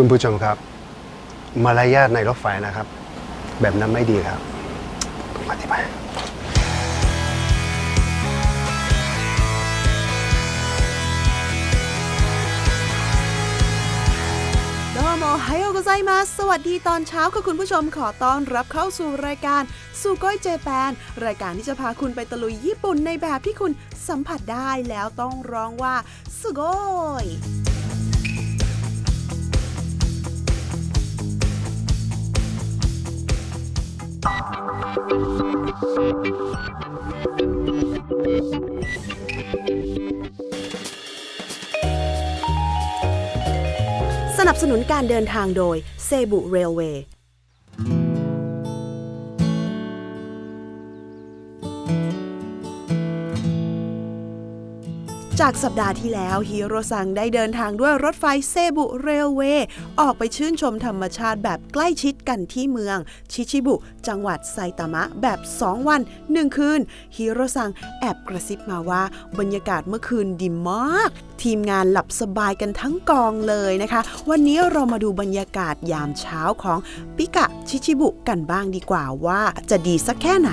คุณผู้ชมครับ มารยาทในรถไฟนะครับ แบบนั้นไม่ดีครับผมอธิบายโดโมไฮโอกุไซมาสวัสดีตอนเช้าค่ะคุณผู้ชมขอต้อนรับเข้าสู่รายการสุโกยเจแปน รายการที่จะพาคุณไปตะลุยญี่ปุ่นในแบบที่คุณสัมผัสได้แล้วต้องร้องว่าสุโกย สนับสนุนการเดินทางโดยเซบุเรลเวย์ จากสัปดาห์ที่แล้วฮีโรซังได้เดินทางด้วยรถไฟเซบุเรลเวย์ออกไปชื่นชมธรรมชาติแบบใกล้ชิดกันที่เมือง ชิชิบุ จังหวัดไซตามะแบบ 2 วัน 1 คืนฮีโรซังแอบกระซิบมาว่าบรรยากาศเมื่อคืนดีมาก ทีมงานหลับสบายกันทั้งกองเลยนะคะ วันนี้เรามาดูบรรยากาศยามเช้าของปิกะชิชิบุกันบ้างดีกว่าว่าจะดีสักแค่ไหน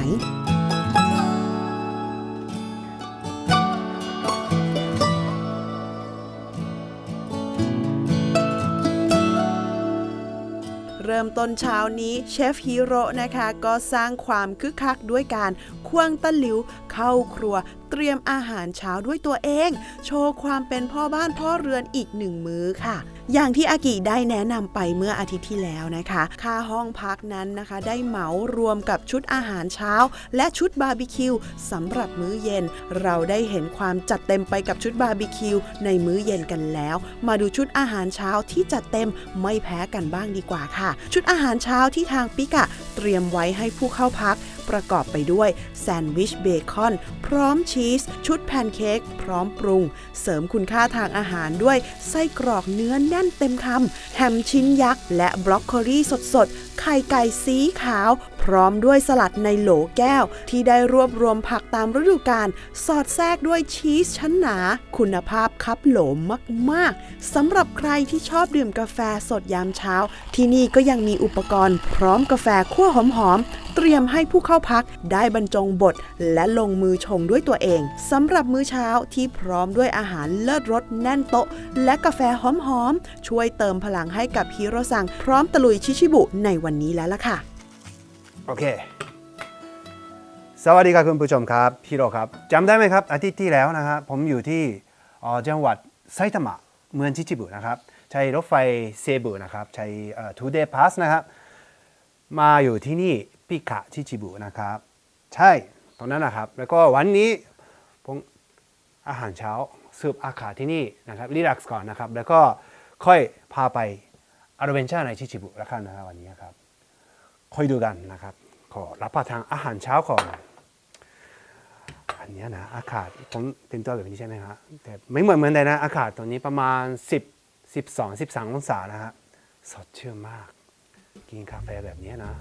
ริ่มต้นเช้านี้เชฟฮีโร่นะคะ ก็สร้างความคึกคักด้วยการควงตะหลิวเข้าครัว เตรียมอาหารเช้าด้วยตัวเอง โชว์ความเป็นพ่อบ้านพ่อเรือนอีกหนึ่งมื้อค่ะ อย่างที่อากิได้แนะนำไปเมื่ออาทิตย์ที่แล้วนะคะ ค่าห้องพักนั้นนะคะ ได้เหมารวมกับชุดอาหารเช้า และชุดบาร์บีคิวสำหรับมื้อเย็น เราได้เห็นความจัดเต็มไปกับชุดบาร์บีคิวในมื้อเย็นกันแล้ว มาดูชุดอาหารเช้าที่จัดเต็มไม่แพ้กันบ้างดีกว่าค่ะ ชุดอาหารเช้าที่ทางปิกะเตรียมไว้ให้ผู้เข้าพัก ประกอบไปด้วยแซนด์วิชเบคอน พร้อมชีส ชุดแพนเค้กพร้อมปรุง เสริมคุณค่าทางอาหารด้วยไส้กรอกเนื้อแน่นเต็มคำแฮมชิ้นยักษ์ และบรอกโคลีสดๆ ไข่ไก่สีขาว พร้อมด้วยสลัดในโหลแก้ว ที่ได้รวบรวมผักตามฤดูกาลสอดแทรกด้วยชีสชั้นหนา คุณภาพคับโหลมากๆสำหรับใครที่ชอบดื่มกาแฟสดยามเช้า ที่นี่ก็ยังมีอุปกรณ์ พร้อมกาแฟคั่วหอมๆเตรียมให้ผู้เข้าพักได้บรรจงบดและลงมือชงด้วยตัวเองสำหรับมื้อเช้าที่พร้อมด้วยอาหารเลิศรสแน่นโต๊ะ และกาแฟหอมๆช่วยเติมพลังให้กับฮีโร่ซัง พร้อมตะลุยชิชิบุในวันนี้แล้วล่ะค่ะ โอเค สวัสดีครับคุณผู้ชมครับ พี่โรครับจำได้ไหมครับ อาทิตย์ที่แล้วนะครับผมอยู่ที่จังหวัดไซตามะเมืองชิจิบุนะครับ ใช้รถไฟเซบุนะครับ ใช้ทูเดย์พาสนะครับ มาอยู่ที่นี่ปิกะชิจิบุนะครับ ใช่ตรงนั้นนะครับ แล้วก็วันนี้ผมอาหารเช้าสืบอากาศที่นี่นะครับรีแลกซ์ก่อนนะครับ แล้วก็ค่อยพาไปอ d เวนเจอร์ในชิจิบุแล้วกันนะครับวันนี้ครับ ค่อยดูกันนะครับ ขอรับประทานอาหารเช้าก่อน อันเนี้ยนะ อากาศผมเต็มตัวแบบนี้ใช่ไหมฮะแต่ไม่เหมือนเมืองใดนะ อากาศตอนนี้ประมาณ 10 12 13 องศานะฮะสดชื่นมาก กินกาแฟแบบเนี้ยนะ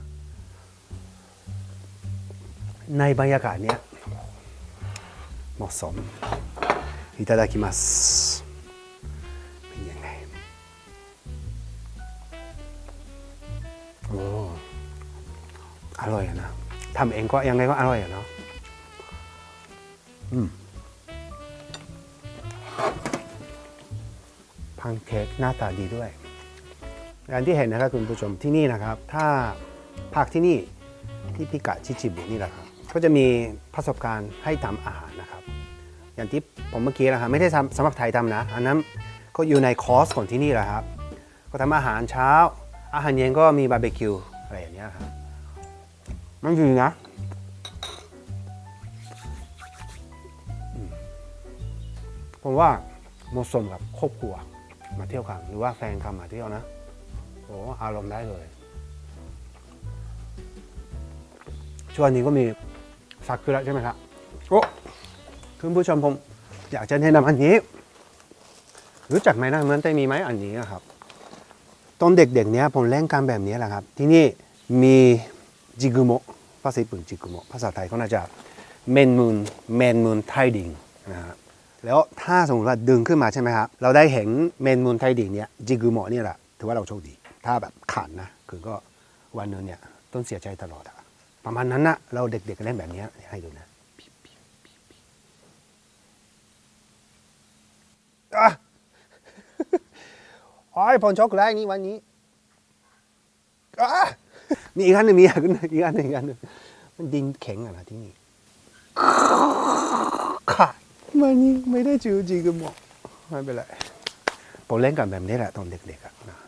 ในบรรยากาศเนี้ยเหมาะสมいただきます ทำเองก็ยังไงก็อร่อยอะเนาะอืมพังเค้กหน้าตาดีด้วยอย่างที่เห็นนะครับคุณผู้ชมที่นี่นะครับ ถ้าพักที่นี่ที่พิกะชิชิบุนี่แหละครับ ก็จะมีประสบการณ์ให้ทำอาหารนะครับ อย่างที่ผมเมื่อกี้นะครับไม่ได้ทำสำหรับไทยทำนะ อันนั้นก็อยู่ในคอร์สของที่นี่แหละครับ ก็ทำอาหารเช้า อาหารเย็นก็มีบาร์บีคิวอะไรอย่างเงี้ยครับมันดีนะ ผมว่าเหมาะสมกับครอบครัวมาเที่ยวกัน หรือว่าแฟนคำมาเที่ยวนะโอ้อารมณ์ได้เลย ช่วงนี้ก็มีซากุระใช่ไหมครับโอ้คุณผู้ชมผมอยากจะแนะนำอันนี้ รู้จักไหมนะเมืองไต้มีไหมอันนี้อะครับตอนเด็กๆเนี้ยผมเล่นการแบบนี้แหละครับ ที่นี่มีจิกุโมะภาษาญี่ปุ่นจิกุโมะภาษาไทยก็น่าจะเมนมูนเมนมูนไทดิงนะครับ แล้วถ้าสมมติว่าดึงขึ้นมาใช่ไหมครับ เราได้เห็นเมนมูนไทดิงเนี้ยจิกุโมะเนี่ยแหละ ถือว่าเราโชคดี ถ้าแบบขาดนะ คือก็วันหนึงเนี่ยต้องเสียใจตลอดอะประมาณนั้นนะเราเด็กๆเล่นแบบนี้ให้ดูนะอะโอ้ยพลช็อกแรกนี้วันนี้อมีอีกอันหนึ่งมีอีกอันหนึ่งอีกอันหนึ่งอีกอันหนึ่งมันดินแข็งอะนะที่นี่ขาด มันนี่ไม่ได้จูจีกันหมดไม่เป็นไรผมเล่นกันแบบนี้แหละตอนเด็กๆอะนะ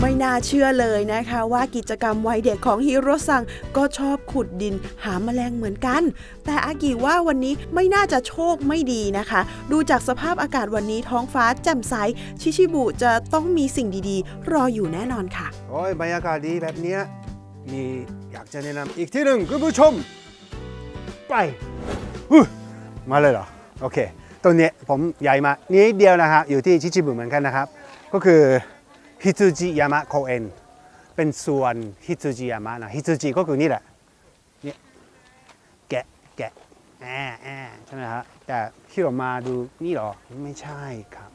ไม่น่าเชื่อเลยนะคะว่ากิจกรรมวัยเด็กของฮิโรซังก็ชอบขุดดินหาแมลงเหมือนกัน แต่อากิว่าวันนี้ไม่น่าจะโชคไม่ดีนะคะ ดูจากสภาพอากาศวันนี้ท้องฟ้าแจ่มใส ชิชิบุจะต้องมีสิ่งดีๆ รออยู่แน่นอนค่ะ โอ้ยบรรยากาศดีแบบเนี้ย มีอยากจะแนะนำอีกที่หนึ่งคุณผู้ชม ไปมาเลยเหรอ โอเคตรงนี้ผมใหญ่มานิดเดียวนะฮะอยู่ที่ชิชิบุเหมือนกันนะครับ ก็คือฮิต u จิยามะโคเอนเป็นส่วนฮิต u จิยามะนะฮิต u จิก็คือนี่แหละนี่แกะแกะแอะแอะใช่ไหมฮะแต่ที่เรามาดูนี่หรอไม่ใช่ครับ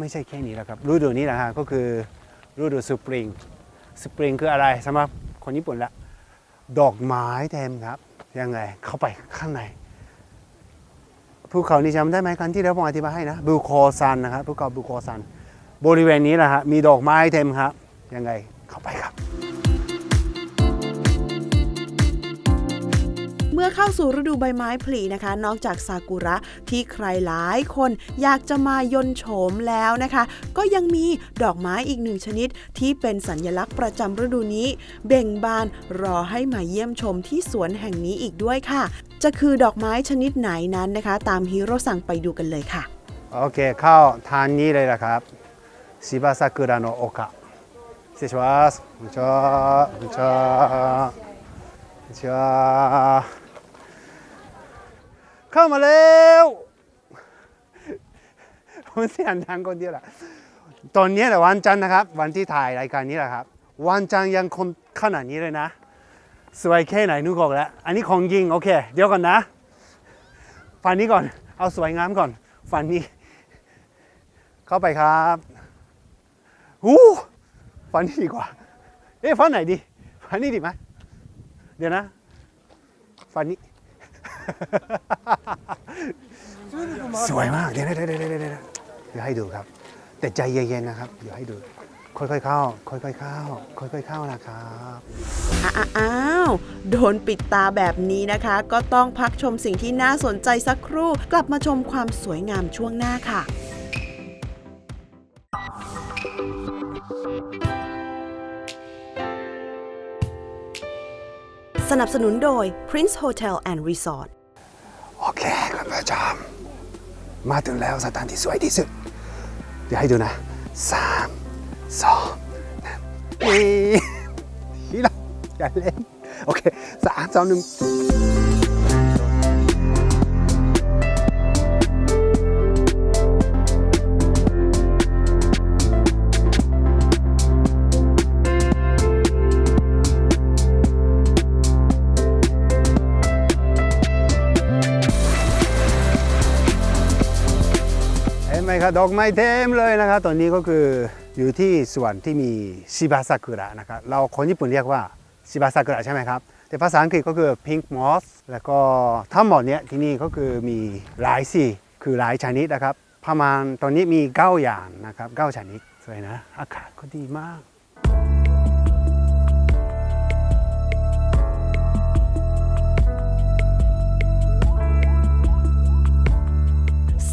ไม่ใช่แค่นี้แหละครับฤดูนี้นะฮะก็คือฤดูสปริงสปริงคืออะไรสำหรับ คนญี่ปุ่นละ ดอกไม้เต็มครับ ยังไงเข้าไปข้างในภูเขานี่จำได้ไหมครั้งที่แล้วผมอธิบายให้นะบูโคซันนะครับภูเขาบูโคซัน บริเวณนี้แหละฮะมีดอกไม้เต็มครับ ยังไงเข้าไป มื่อเข้าสู่ฤดูใบไม้ผลินะคะ นอกจากซากุระที่ใครหลายคนอยากจะมายนต์โฉมแล้วนะคะ ก็ยังมีดอกไม้อีกหนึ่งชนิดที่เป็นสัญลักษณ์ประจำฤดูนี้ เบ่งบานรอให้มาเยี่ยมชมที่สวนแห่งนี้อีกด้วยค่ะ จะคือดอกไม้ชนิดไหนนั้นนะคะ ตามฮิโรซังไปดูกันเลยค่ะ โอเค เข้าทานนี้เลยนะครับชิบาซากุระโนโอกะ失礼しますこんにちはこんにちはこんにちは เข้ามาแล้วผมเสียงดังคนเดียวแหละตอนนี้แหละวันจันทร์นะครับ วันที่ถ่ายรายการนี้แหละครับ วันจันทร์ยังคนขนาดนี้เลยนะ สวยแค่ไหนนึกออกแล้ว อันนี้ของจริงโอเค เดี๋ยวก่อนนะฟันนี้ก่อน เอาสวยงามก่อนฟันนี้ เข้าไปครับหูฟันนี้ดีกว่า เอ๊ะฟันไหนดีฟันนี้ดีไหมเดี๋ยวนะฟันนี้ สวยมาก เดี๋ยวเดี๋ยวเดี๋ยวเดี๋ยวให้ดูครับ แต่ใจเย็นๆนะครับ เดี๋ยวให้ดู ค่อยๆเข้า ค่อยๆเข้า ค่อยๆเข้านะครับอ้าอ้าวโดนปิดตาแบบนี้นะคะ ก็ต้องพักชมสิ่งที่น่าสนใจสักครู่ กลับมาชมความสวยงามช่วงหน้าค่ะ สนับสนุนโดย Prince Hotel and Resort โอเคคุณผู้ชมมาถึงแล้วสถานที่สวยที่สุด เดี๋ยวให้ดูนะสามสองหนึ่งนี่ที่เราอย่าเล่น โอเคสามสองหนึ่ง นไหมครับดอกไม้เต็มเลยนะครับตอนนี้ก็คืออยู่ที่สวนที่มีชิบาซากุระนะครับเราคนญี่ปุ่นเรียกว่าชิบาซากุระใช่ไหมครับ แต่ภาษาอังกฤษก็คือ pink moss แล้วก็ทั้งหมดเนี้ยที่นี่ก็คือมีหลายสีคือหลายชนิดนะครับประมาณตอนนี้มีเก้าอย่างนะครับเก้าชนิดสวยนะ อากาศก็ดีมาก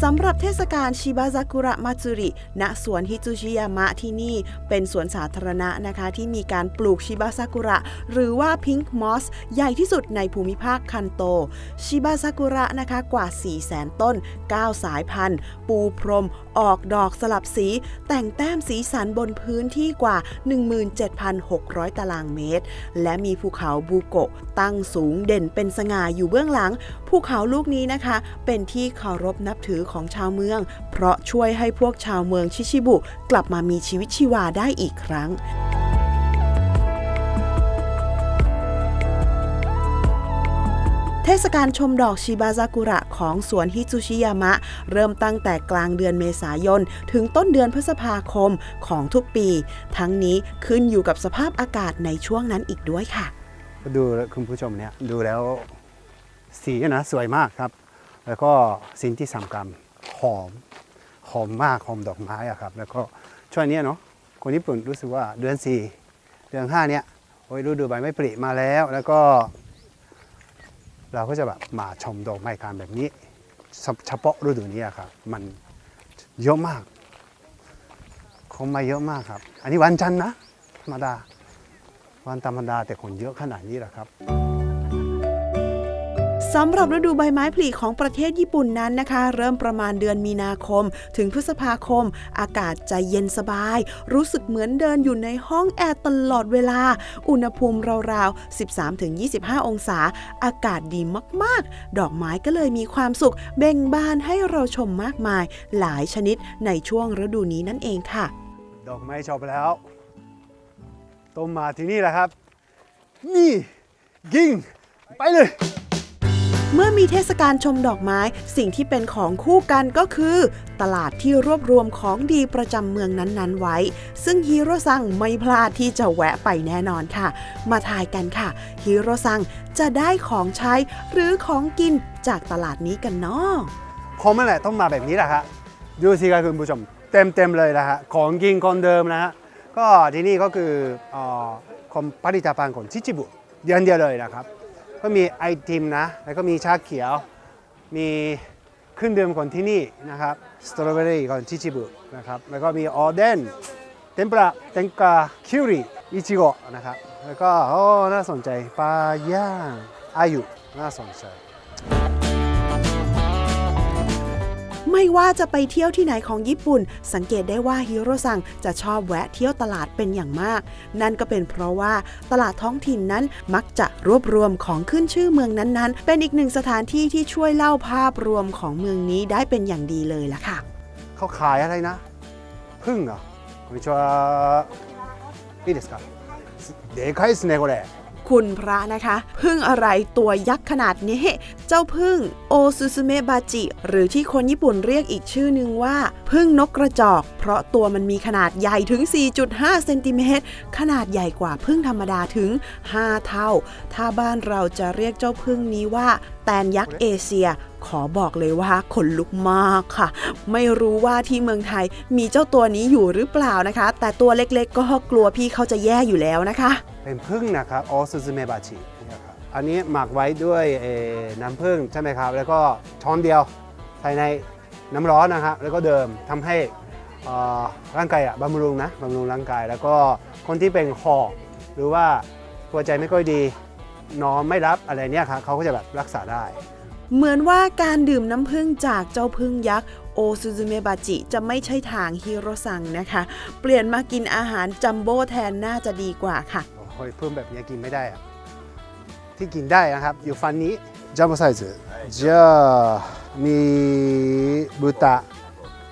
สำหรับเทศกาลชิบาซากุระมาจุริ ณ สวนฮิจูชิยามะที่นี่ เป็นสวนสาธารณะนะคะ ที่มีการปลูกชิบาซากุระ หรือว่าพิงค์มอสใหญ่ที่สุดในภูมิภาคคันโต ชิบาซากุระนะคะกว่า 4 0 0แสนต้น 9 สายพันธุ์ ปูพรม ออกดอกสลับสี แต่งแต้มสีสันบนพื้นที่กว่า 17,600 ตารางเมตร และมีภูเขาบูโกะตั้งสูงเด่นเป็นสง่าอยู่เบื้องหลัง ภูเขาลูกนี้นะคะ เป็นที่เคารพนับถือของชาวเมือง เพราะช่วยให้พวกชาวเมืองชิชิบุ กลับมามีชีวิตชีวาได้อีกครั้งเทศกาลชมดอกชิบาซากุระของสวนฮิซุชิยามะ เริ่มตั้งแต่กลางเดือนเมษายน ถึงต้นเดือนพฤษภาคมของทุกปี ทั้งนี้ขึ้นอยู่กับสภาพอากาศในช่วงนั้นอีกด้วยค่ะ ดูคุณผู้ชมเนี่ยดูแล้วสีนะสวยมากครับ แล้วก็สิ่งที่สำคัญ หอม หอมมากหอมดอกไม้อะครับ แล้วก็ช่วงนี้เนาะคนญี่ปุ่นรู้สึกว่าเดือนสี่เดือนห้าเนี่ยโอ้ยฤดูใบไม้ผลิมาแล้ว แล้วก็ เราก็จะแบบมาชมดอกไม้กันแบบนี้ เฉพาะฤดูนี้อะครับ มันเยอะมากคนมาเยอะมากครับ อันนี้วันจันทร์นะธรรมดา วันธรรมดาแต่คนเยอะขนาดนี้แหละครับ สำหรับฤดูใบไม้ผลิของประเทศญี่ปุ่นนั้นนะคะ เริ่มประมาณเดือนมีนาคม ถึงพฤษภาคม อากาศจะเย็นสบาย รู้สึกเหมือนเดินอยู่ในห้องแอร์ตลอดเวลา อุณหภูมิราวๆ 13-25 องศา อากาศดีมากๆ ดอกไม้ก็เลยมีความสุขเบ่งบานให้เราชมมากมาย หลายชนิดในช่วงฤดูนี้นั่นเองค่ะ ดอกไม้ชอบแล้วต้มมาที่นี่แหละครับ นี่ กิ่งไปเลย เมื่อมีเทศกาลชมดอกไม้สิ่งที่เป็นของคู่กันก็คือ ตลาดที่รวบรวมของดีประจำเมืองนั้นๆไว้ ซึ่งฮีโร่ซังไม่พลาดที่จะแวะไปแน่นอนค่ะ มาทายกันค่ะฮีโร่ซังจะได้ของใช้หรือของกินจากตลาดนี้กันเนาะผมนั่นแหละต้องมาแบบนี้แหละครับดูสิครับคุณผู้ชม เต็มเต็มๆเลยนะฮะของกินคนเดิมนะฮะก็ที่นี่ก็คืออ่อของผลิตภัณฑ์ของชิจิบุเดียวเดียวเลยนะครับ ก็มีไอติมนะ แล้วก็มีชาเขียว มีเครื่องดื่มของที่นี่นะครับ สตรอเบอรี่ของชิชิบุนะครับ แล้วก็มีออเดน เทมประเทงกาคิวริอิจิโกะนะครับ แล้วก็โอ้น่าสนใจปลาย่างอายุน่าสนใจ ไม่ว่าจะไปเที่ยวที่ไหนของญี่ปุ่น สังเกตได้ว่าฮิโร่ซังจะชอบแวะเที่ยวตลาดเป็นอย่างมาก นั่นก็เป็นเพราะว่าตลาดท้องถิ่นนั้นมักจะรวบรวมของขึ้นชื่อเมืองนั้นๆ เป็นอีกหนึ่งสถานที่ที่ช่วยเล่าภาพรวมของเมืองนี้ได้เป็นอย่างดีเลยล่ะค่ะ เขาขายอะไรนะพึ่งเหรอこんにちはいいですかでかいですねこれ คุณพระนะคะพึ่งอะไรตัวยักษ์ขนาดนี้ เจ้าพึ่งโอซูซูเมะบาจิ หรือที่คนญี่ปุ่นเรียกอีกชื่อนึงว่าพึ่งนกกระจอก เพราะตัวมันมีขนาดใหญ่ถึง 4.5 เซนติเมตร ขนาดใหญ่กว่าพึ่งธรรมดาถึง 5 เท่า ถ้าบ้านเราจะเรียกเจ้าพึ่งนี้ว่าแตนยักษ์เอเชีย ขอบอกเลยว่าขนลุกมากค่ะ ไม่รู้ว่าที่เมืองไทยมีเจ้าตัวนี้อยู่หรือเปล่านะคะ แต่ตัวเล็กๆ ก็กลัวพี่เขาจะแย่อยู่แล้วนะคะ เป็นพึ่งนะครับออซูซูเมบาชิอันนี้หมักไว้ด้วยน้ำผึ้งใช่ไหมครับ แล้วก็ช้อนเดียวใส่ในน้ำร้อนนะครับ แล้วก็เดิมทำให้ร่างกายบำรุงนะบำรุงร่างกาย แล้วก็คนที่เป็นหอบหรือว่าหัวใจไม่ค่อยดีนอนไม่รับอะไรเนี่ยครับเขาก็จะแบบรักษาได้ เหมือนว่าการดื่มน้ำผึ้งจากเจ้าผึ้งยักษ์โอซูซูเมบาจิจะไม่ใช่ทางฮิโรซังนะคะ เปลี่ยนมากินอาหารจัมโบ้แทนน่าจะดีกว่าค่ะโอ้ยเพิ่มแบบนี้กินไม่ได้อะที่กินได้นะครับ อยู่ฟันนี้จัมโบ้ไซส์เจ้ามีบูตะ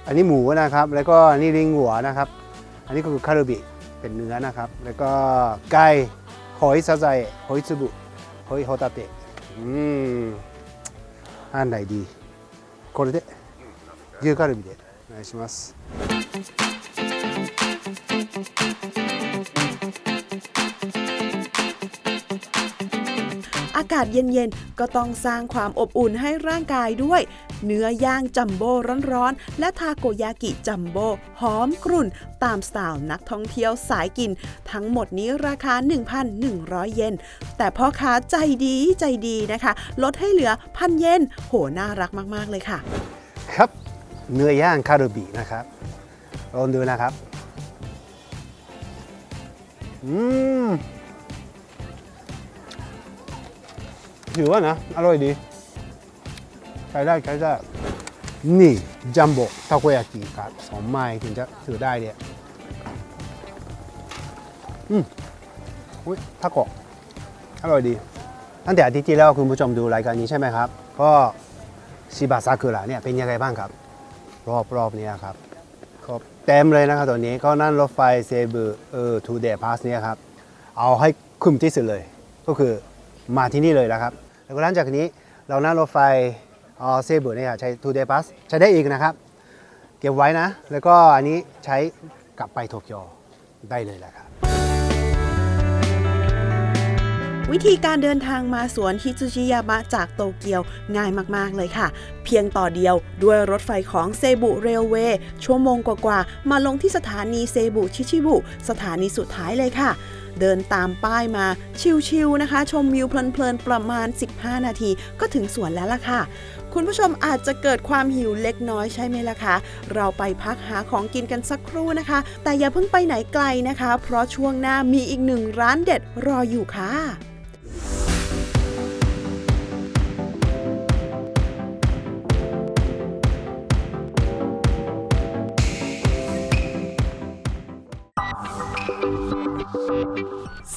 อันนี้หมูนะครับ แล้วก็อันนี้ลิงหัวนะครับ อันนี้ก็คือคาร์บิเป็นเนื้อนะครับ แล้วก็ไก่หอยซาไซหอยซุบุหอยโฮตาเตะอืม 案内でこれで牛カルビでお願いします。 อากาศเย็นๆ ก็ต้องสร้างความอบอุ่นให้ร่างกายด้วย เนื้อย่างจัมโบ้ร้อนๆ และทาโกยากิจัมโบ้หอมกรุ่น ตามสไตล์นักท่องเที่ยวสายกิน ทั้งหมดนี้ราคา 1,100 เยน แต่พ่อค้าใจดีใจดีนะคะ ลดให้เหลือพันเยน โห น่ารักมากๆเลยค่ะ ครับเนื้อย่างคารุบินะครับลองดูนะครับ อืม ถือว่านะ อร่อยดีใช้ได้ใช้ได้ นี่จัมโบ้ทาโกยากิครับสองไม้ถึงจะถือได้เนี่ยอืมอุ้ยทาโกะอร่อยดี ตั้งแต่อาทิตย์ที่แล้วคุณผู้ชมดูรายการนี้ใช่ไหมครับ ก็ชิบะซากุระเนี่ยเป็นยังไงบ้างครับ รอบรอบนี้ครับก็เต็มเลยนะครับตอนนี้ก็นั่งรถไฟเซบุเออทูเดย์พาสเนี่ยครับ เอาให้คุ้มที่สุดเลย ก็คือมาที่นี่เลยนะครับ แล้วก็หลังจากนี้เรานั่งรถไฟออเซบุเนี่ยใช้ทูเดย์บัสใช้ได้อีกนะครับ เก็บไว้นะ แล้วก็อันนี้ใช้กลับไปโตเกียวได้เลยแหละครับ วิธีการเดินทางมาสวนฮิซุชิยามะจากโตเกียวง่ายมากๆเลยค่ะ เพียงต่อเดียวด้วยรถไฟของเซบุเรลเวย์ชั่วโมงกว่าๆ มาลงที่สถานีเซบุชิชิบุ สถานีสุดท้ายเลยค่ะ เดินตามป้ายมาชิวๆนะคะ ชมวิวเพลินๆประมาณ 15 นาทีก็ถึงสวนแล้วล่ะค่ะ คุณผู้ชมอาจจะเกิดความหิวเล็กน้อยใช่ไหมล่ะคะเราไปพักหาของกินกันสักครู่นะคะ แต่อย่าเพิ่งไปไหนไกลนะคะ เพราะช่วงหน้ามีอีกหนึ่งร้านเด็ดรออยู่ค่ะ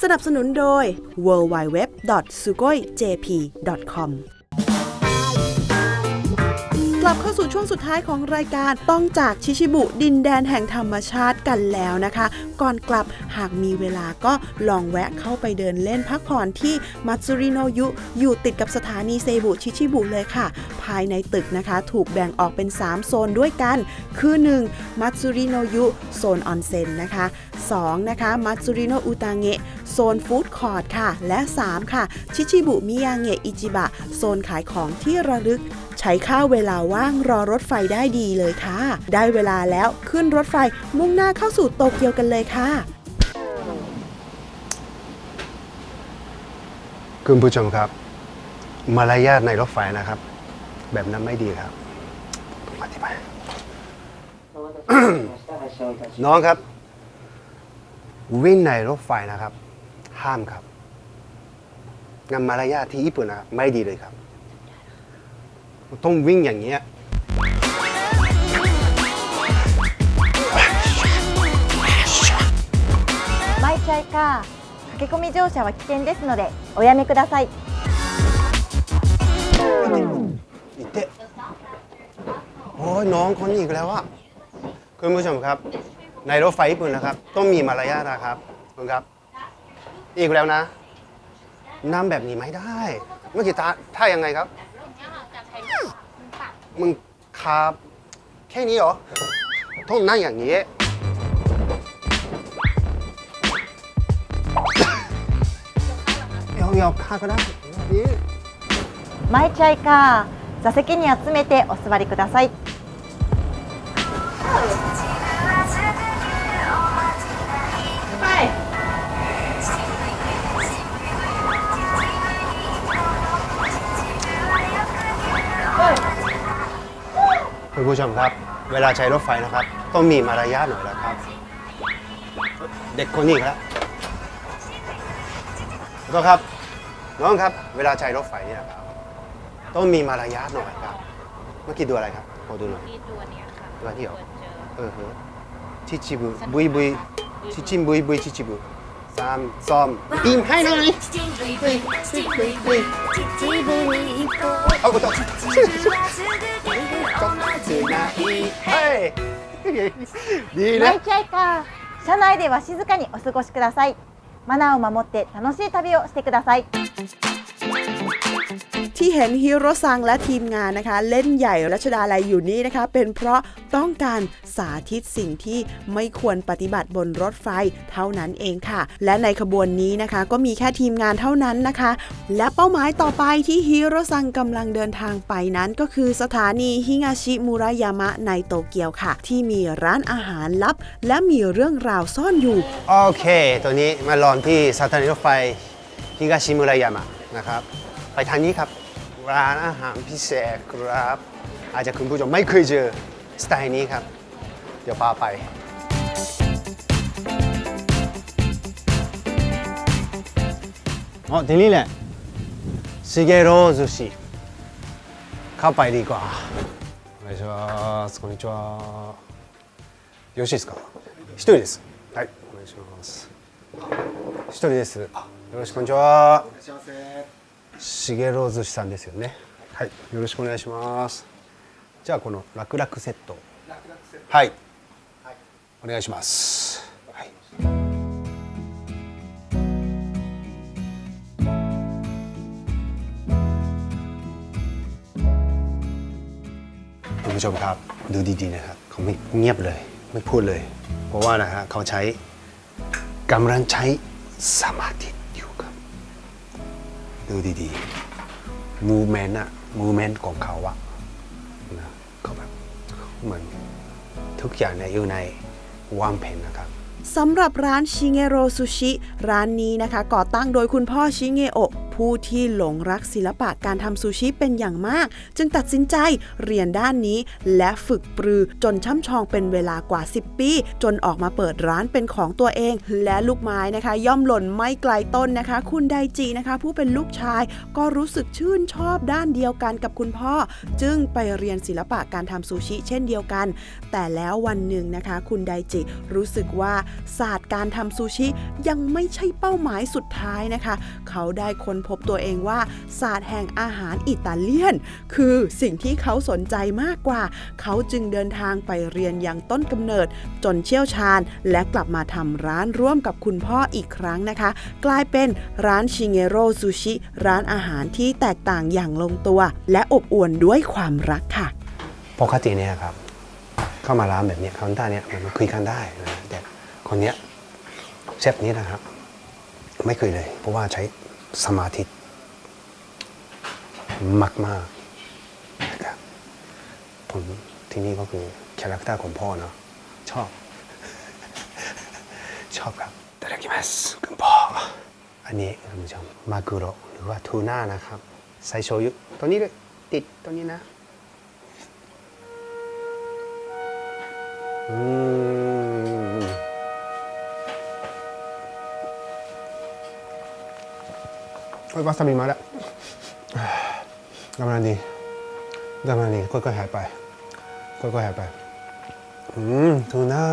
สนับสนุนโดย w w w s u g o i j p c o m กลับเข้าสู่ช่วงสุดท้ายของรายการต้องจากชิชิบุ ดินแดนแห่งธรรมชาติกันแล้วนะคะ ก่อนกลับหากมีเวลาก็ลองแวะเข้าไปเดินเล่นพักผ่อนที่มัตสึริโนยุอยู่ติดกับสถานีเซบุชิชิบุเลยค่ะ ภายในตึกนะคะถูกแบ่งออกเป็น 3 โซนด้วยกัน คือ 1. มัตสึริโนยุโซนออนเซ็นนะคะ 2. นะคะมัตสึริโนอุตาเงะโซนฟู้ดคอร์ทค่ะ และ 3 ค่ะ ชิชิบุมิยาเงะอิจิบะ โซนขายของที่ระลึก ใช้ค่าเวลาว่างรอรถไฟได้ดีเลยค่ะ ได้เวลาแล้วขึ้นรถไฟมุ่งหน้าเข้าสู่โตเกียวกันเลยค่ะ คุณผู้ชมครับ มารยาทในรถไฟนะครับ แบบนั้นไม่ดีครับต้องอธิน้องครับ วิ่งในรถไฟนะครับ ห้ามครับงานมารยาทที่ญี่ปุ่นนะครับไม่ดีเลยครับ ต้องวิ่งอย่างเงี้ย マイチャイか駆け込み乗車は危険ですのでおやめください อีเตะโอ้ยน้องคนนี้อีกแล้วอะคุณผู้ชมครับ ในรถไฟญี่ปุ่นนะครับ ต้องมีมารยาทนะครับคุณครับ อีกแล้วนะนำแบบนี้ไม่ได้ เมื่อกี้ท่าท่ายังไงครับ มึงครับแค่นี้เหรอต้องนั่งอย่างนี้ยาวๆข้าก็ได้นี่ マイチャイか座席に集めてお座りください คุณผู้ชมครับ เวลาใช้รถไฟนะครับ ต้องมีมารยาทหน่อยแล้วครับ เด็กคนนี้อีกแล้วขอโทษครับ น้องครับ เวลาใช้รถไฟเนี่ยนะครับ ต้องมีมารยาทหน่อยครับ เมื่อกี้ดูอะไรครับขอดูหน่อย ที่ตัวเนี้ยค่ะตัวที่เหรอ เจอเออเฮ้ชิชิบุบุยบุยชิชิมบุยบุยชิชิบุสามซ้อมอิมให้หน่อยเอาไปต่อ はい。いいね車内では静かにお過ごしください。マナーを守って楽しい旅をしてください。 ที่เห็นฮิโรซังและทีมงานนะคะ เล่นใหญ่รัชดาลัยอยู่นี่นะคะ เป็นเพราะต้องการสาธิตสิ่งที่ไม่ควรปฏิบัติบนรถไฟเท่านั้นเองค่ะ และในขบวนนี้นะคะ ก็มีแค่ทีมงานเท่านั้นนะคะ และเป้าหมายต่อไปที่ฮิโรซังกำลังเดินทางไปนั้น ก็คือสถานีฮิงาชิมุระยามะในโตเกียวค่ะ ที่มีร้านอาหารลับ และมีเรื่องราวซ่อนอยู่โอเค ตัวนี้มาลองที่สถานีรถไฟฮิกาชิมุระยามะนะครับ ไปทางนี้ครับ ร้านอาหารพิเศษครับ อาจจะคุณผู้ชมไม่เคยเจอสไตล์นี้ครับ เดี๋ยวพาไป อ๋อที่นี่แหละซิเกโรซูชิเข้าไปดีกว่าお願いしますこんにちはよろしいですか一人ですはいお願いします一人ですよろしくこんにちは しげろう寿司さんですよねはいよろしくお願いしますじゃあこの楽々セットはい、お願いしますはい คุณผู้ชมครับ ดูดีๆนะครับ เขาไม่เงียบเลย ไม่พูดเลย เพราะว่านะฮะเขาใช้กำลังใช้สมาธิ ูดูดีๆมูเมนต์อะมูเมนต์ของเขาอะนะเขาแบบเหมือนทุกอย่างเนี่ยอยู่ในวางแผนนะครับสำหรับร้านชิเงโรซูชิ ร้านนี้นะคะ ก่อตั้งโดยคุณพ่อชิเงโอะ ผู้ที่หลงรักศิลปะการทำซูชิเป็นอย่างมาก จึงตัดสินใจเรียนด้านนี้ และฝึกปรือจนช่ำชองเป็นเวลากว่า 10 ปี จนออกมาเปิดร้านเป็นของตัวเอง และลูกไม้นะคะ ย่อมหล่นไม่ไกลต้นนะคะ คุณไดจินะคะ ผู้เป็นลูกชายก็รู้สึกชื่นชอบด้านเดียวกันกับคุณพ่อ จึงไปเรียนศิลปะการทำซูชิเช่นเดียวกัน แต่แล้ววันหนึ่งนะคะ คุณไดจิรู้สึกว่าศาสตร์การทำซูชิยังไม่ใช่เป้าหมายสุดท้ายนะคะ เขาได้ค้นพบตัวเองว่าศาสตร์แห่งอาหารอิตาเลียน คือสิ่งที่เขาสนใจมากกว่า เขาจึงเดินทางไปเรียนอย่างต้นกำเนิด จนเชี่ยวชาญ และกลับมาทำร้านร่วมกับคุณพ่ออีกครั้งนะคะ กลายเป็นร้านชิเงโรซูชิร้านอาหารที่แตกต่างอย่างลงตัว และอบอวลด้วยความรักค่ะปกติเนี่ยครับเข้ามาร้านแบบนี้คาวนต้าเนี่ยมันคุยกันได้นะแต่คนเนี้ยเชฟนี้นะครับ ไม่เคยเลย เพราะว่าใช้ สมาธิมากมากๆนะครับผมที่นี่ก็คือคาแรคเตอร์ของพ่อเนาะชอบ ชอบครับแต่ละกิมัสคุณพ่ออันนี้คุณผู้ชมมากุโรหรือว่าทูน่านะครับใส่โชยุตัวนี้เลยติดตัวนี้นะ อืม โอ้ยวาซาบิมาแล้วกำลังดีกำลังดีค่อยๆหายไปค่อยๆหายไป อืมทูน่า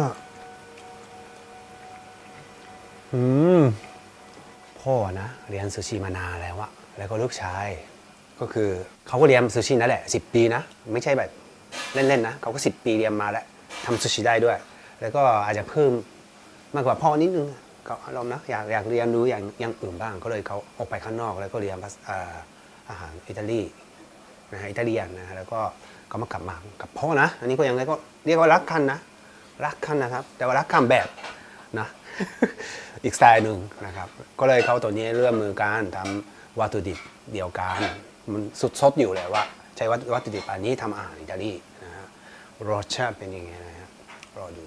อืม พ่อนะ เรียนซูชิมานานแล้วอะแล้วก็ลูกชาย ก็คือเขาก็เรียนซูชินั่นแหละสิบปีนะ ไม่ใช่แบบเล่นๆนะเขาก็สิบปีเรียนมาแล้วทำซูชิได้ด้วย แล้วก็อาจจะเพิ่มมากกว่าพ่อนิดนึง ก็อารมณ์นะอยากอยากเรียนรู้อย่างอย่างอื่นบ้าง ก็เลยเขาออกไปข้างนอกแล้วก็เรียนภาษาอาหารอิตาลีนะฮะอิตาเลียนนะฮะแล้วก็ก็มากลับมากับพ่อนะ อันนี้ก็ยังไงก็เรียกว่ารักกันนะ รักกันนะครับ แต่ว่ารักกันแบบนะอีกสไตล์หนึ่งนะครับ ก็เลยเขาตัวนี้เริ่มมือการทำวัตถุดิบเดียวกันมันสุดซดอยู่เลยว่า ใช้วัตวัตถุดิบอันนี้ทำอาหารอิตาลีนะฮะรสชาติเป็นยังไงนะฮะรอดู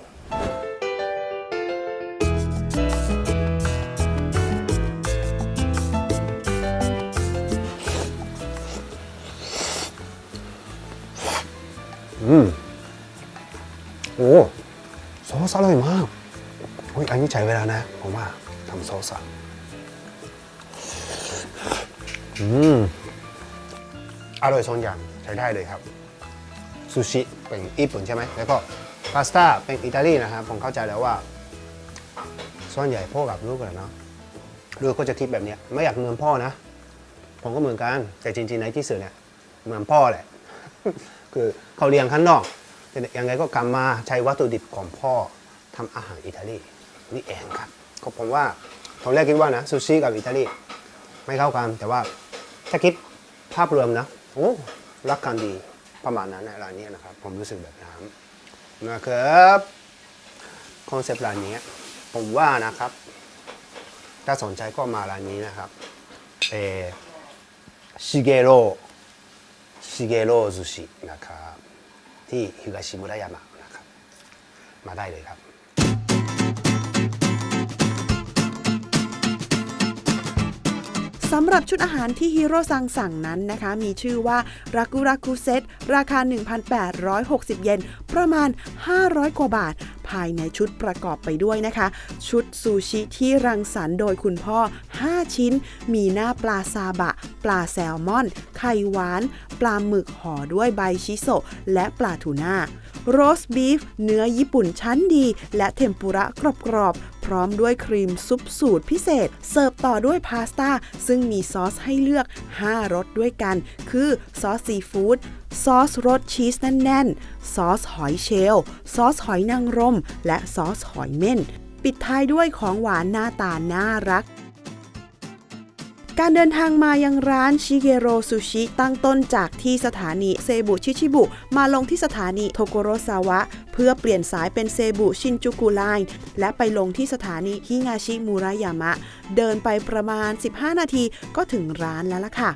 อืมโอ้ซอสอร่อยมากเฮ้ยอันนี้ใช้เวลานะผมว่าทำซอสอะอืมอร่อยสองอย่างใช้ได้เลยครับซูชิเป็นญี่ปุ่นใช่ไหมแล้วก็พาสต้าเป็นอิตาลีนะครับผมเข้าใจแล้วว่าส่วนใหญ่พ่อกับลูกอะเนาะลูกก็จะคิดแบบเนี้ยไม่อยากเหมือนพ่อนะ ผมก็เหมือนกัน แต่จริงๆในที่สุดเนี่ยเหมือนพ่อแหละ คือเขาเรียนข้างนอกแต่ยังไงก็กลับมาใช้วัตถุดิบของพ่อทำอาหารอิตาลีนี่เองครับก็ผมว่าตอนแรกคิดว่านะซูชิกับอิตาลีไม่เข้ากัน แต่ว่าถ้าคิดภาพรวมนะโอ้รักกันดีประมาณนั้นนร้านนี้นะครับ ผมรู้สึกแบบนั้นนะครับคอนเซปต์ร้านนี้ผมว่านะครับ ถ้าสนใจก็มาร้านนี้นะครับเอชิเกโร ชิเกโร่ซูชินะครับที่ฮิก สำหรับชุดอาหารที่ฮีโร่สั่งสั่งนั้นนะคะ มีชื่อว่ารากุรากุเซตราคา 1,860 เยน ประมาณ 500 กว่าบาท ภายในชุดประกอบไปด้วยนะคะ ชุดซูชิที่รังสรรค์โดยคุณพ่อ 5 ชิ้น มีหน้าปลาซาบะ ปลาแซลมอน ไข่หวาน ปลาหมึกห่อด้วยใบชิโซะและปลาทูน่า โรสบีฟเนื้อญี่ปุ่นชั้นดี และเทมปุระกรอบๆ พร้อมด้วยครีมซุปสูตรพิเศษ เสิร์ฟต่อด้วยพาสต้า ซึ่งมีซอสให้เลือก 5 รสด้วยกัน คือซอสซีฟู้ดซอสรสชีสแน่นๆ ซอสหอยเชล ซอสหอยนางรม และซอสหอยเม่นปิดท้ายด้วยของหวานหน้าตาน่ารัก การเดินทางมายังร้านชิเกโรซูชิตั้งต้นจากที่สถานีเซบุชิชิบุ มาลงที่สถานีโทโกโรซาวะ เพื่อเปลี่ยนสายเป็นเซบุชินจูกุไลน์และไปลงที่สถานีฮิงาชิมูระยามะ เดินไปประมาณ 15 นาทีก็ถึงร้านแล้วล่ะค่ะ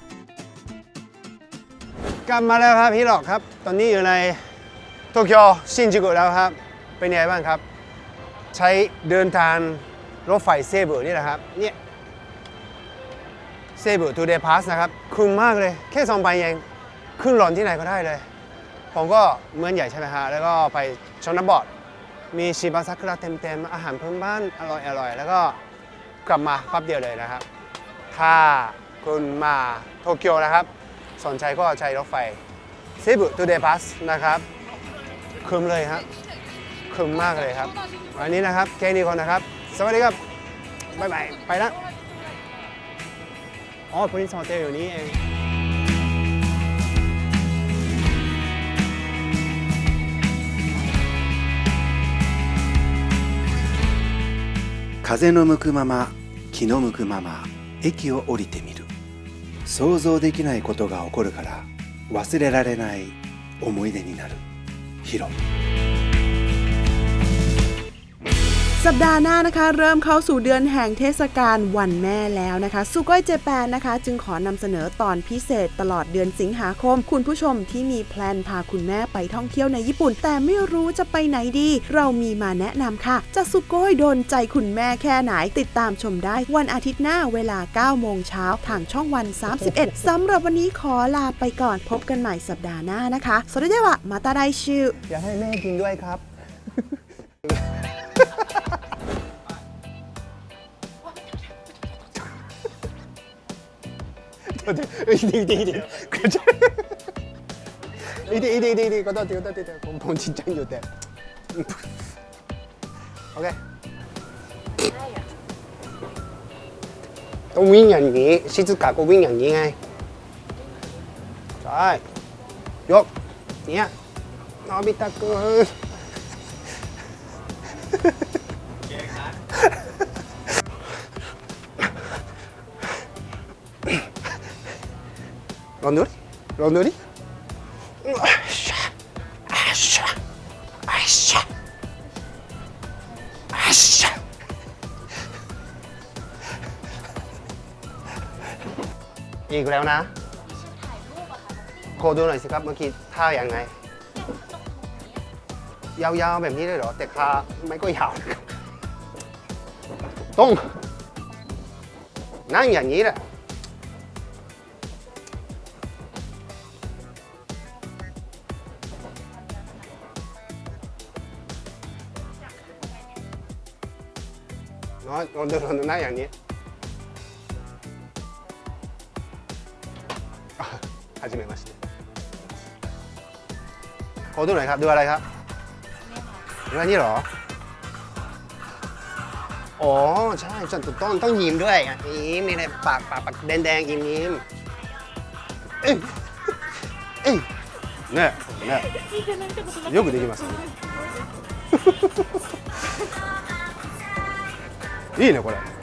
กลับมาแล้วครับพี่หลอกครับ ตอนนี้อยู่ในโตเกียวชินจูกุแล้วครับ เป็นไงบ้างครับ ใช้เดินทางรถไฟเซบอร์นี่แหละครับเนี่ย เซบอร์ทูเดย์พาสนะครับคุ้มมากเลย แค่สองใบเองขึ้นหลอนที่ไหนก็ได้เลย ผมก็เมืองใหญ่ใช่ไหมฮะ แล้วก็ไปชนบทมีชิบาซากุระเต็มๆ อาหารพื้นบ้านอร่อยๆแล้วก็กลับมาแป๊บเดียวเลยนะครับ ถ้าคุณมาโตเกียวนะครับ สนใจก็ใช้รถไฟเซบุทูเดย์พาสนะครับคุ้มเลยครับคุ้มมากเลยครับ วันนี้นะครับแค่นี้ก่อนนะครับ สวัสดีครับ บ๊ายบาย ไปละ อ๋อพรินซ์โฮเทลอยู่นี่เอง 風の向くまま気の向くまま駅を降りてみる想像できないことが起こるから忘れられない思い出になるヒロ สัปดาห์หน้านะคะ เริ่มเข้าสู่เดือนแห่งเทศกาลวันแม่แล้วนะคะสุโกยเจแปนนะคะ จึงขอนำเสนอตอนพิเศษตลอดเดือนสิงหาคม คุณผู้ชมที่มีแพลนพาคุณแม่ไปท่องเที่ยวในญี่ปุ่น แต่ไม่รู้จะไปไหนดี เรามีมาแนะนำค่ะจะสุโกยโดนใจคุณแม่แค่ไหนติดตามชมได้วันอาทิตย์หน้าเวลา 9 โมงเช้าทางช่องวัน 31สำหรับวันนี้ขอลาไปก่อนพบกันใหม่สัปดาห์หน้านะคะสวัสดีค่ะมาตาไดชิวอยากให้แม่กินด้วยครับ 对对一点一点。一点快去一点一点一点一点快到底了到底了我们跑去加油的嗯 ok 哎呀都喂养你谁吃嘎嘎喂养你哎小艾哟你呀拿笔大哥 ลองดูดิลองดูดิอีกแล้วนะ โคดูหน่อยสิครับเมื่อกี้ท่าอย่างไง ยาวๆแบบนี้เลยเหรอ แต่ขาไม่ก็ยาวนะครับต้องนั่งอย่างนี้แหละ น้อยลองดูลองดูนั่งอย่างนี้อ่ะはじめましてโคดูหน่อยครับ ดูอะไรครับ ดูอันนี้เหรอ อ๋อ ใช่จนต้องต้องยิ้มด้วยอ่ะยิ้มมีอะไรปากปากปากแดงๆยิ้มยิ้มเอ้ยเอ้ยねえねえよくできますね いいねこれ。